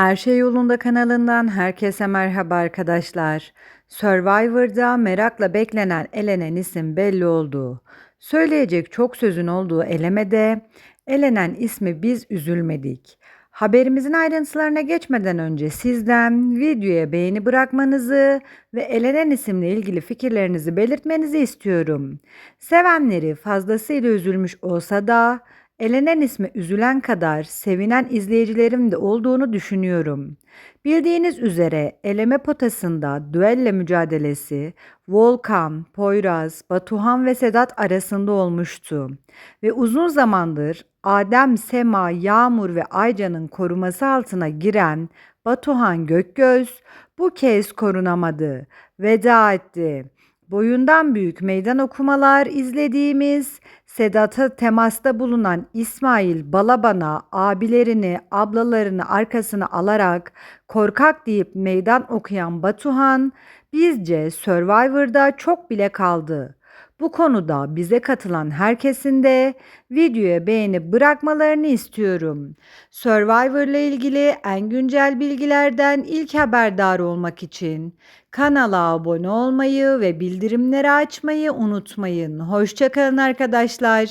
Her Şey Yolunda kanalından herkese merhaba arkadaşlar. Survivor'da merakla beklenen elenen isim belli oldu. Söyleyecek çok sözün olduğu elemede elenen ismi biz üzülmedik. Haberimizin ayrıntılarına geçmeden önce sizden videoya beğeni bırakmanızı ve elenen isimle ilgili fikirlerinizi belirtmenizi istiyorum. Sevenleri fazlasıyla üzülmüş olsa da Elenen ismi üzülen kadar sevinen izleyicilerim de olduğunu düşünüyorum. Bildiğiniz üzere eleme potasında düelle mücadelesi Volkan, Poyraz, Batuhan ve Sedat arasında olmuştu. Ve uzun zamandır Adem, Sema, Yağmur ve Ayca'nın koruması altına giren Batuhan Gökgöz bu kez korunamadı. Veda etti boyundan büyük meydan okumalar izlediğimiz, Sedat'a temasta bulunan İsmail Balaban'a abilerini, ablalarını arkasına alarak korkak deyip meydan okuyan Batuhan, bizce Survivor'da çok bile kaldı. Bu konuda bize katılan herkesin de videoya beğeni bırakmalarını istiyorum. Survivor ile ilgili en güncel bilgilerden ilk haberdar olmak için kanala abone olmayı ve bildirimleri açmayı unutmayın. Hoşçakalın arkadaşlar.